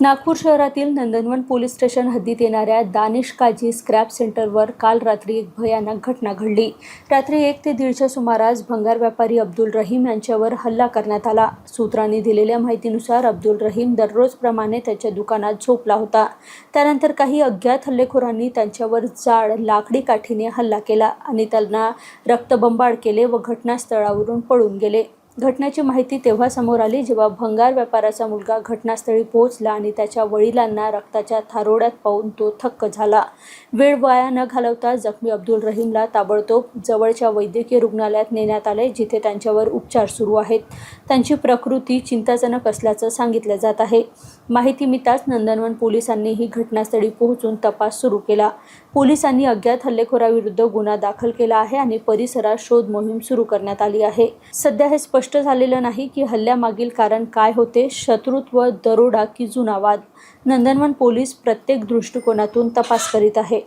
नागपूर शहरातील नंदनवन police station हद्दीत येणाऱ्या दानिश काजी स्क्रॅप सेंटरवर काल रात्री एक भयानक घटना घडली. रात्री एक ते दीडच्या सुमारास भंगार व्यापारी अब्दुल रहीम यांच्यावर हल्ला करण्यात आला. सूत्रांनी दिलेल्या माहितीनुसार अब्दुल रहीम दररोजप्रमाणे त्याच्या दुकानात झोपला होता. त्यानंतर काही अज्ञात हल्लेखोरांनी त्यांच्यावर जाड लाकडी काठीने हल्ला केला आणि त्यांना रक्तबंबाळ केले व घटनास्थळावरून पळून गेले. घटनेची माहिती तेव्हा समोर आली जेव्हा भंगार व्यापाराचा मुलगा घटनास्थळी पोहोचला आणि त्याच्या वडिलांना रक्ताच्या थारोड्यात पाहून तो थक्क झाला. वेळ वाया न घालवता जखमी अब्दुल रहीमला ताबडतोब जवळच्या वैद्यकीय रुग्णालयात नेण्यात आले जिथे त्यांच्यावर उपचार सुरू आहेत. त्यांची प्रकृती चिंताजनक असल्याचं सांगितलं जात आहे. माहिती मिळताच नंदनवन पोलिसांनीही घटनास्थळी पोहोचून तपास सुरू केला. पोलिसांनी अज्ञात हल्लेखोराविरुद्ध गुन्हा दाखल केला आहे आणि परिसरात शोध मोहीम सुरू करण्यात आली आहे. सध्या हे स्पष्ट स्पष्ट झालेलं नाही की हल्ल्यामागील कारण काय होते. शत्रुत्व दरोडा की जुना वाद नंदनवन पोलीस प्रत्येक दृष्टिकोनातून तपास करीत आहे.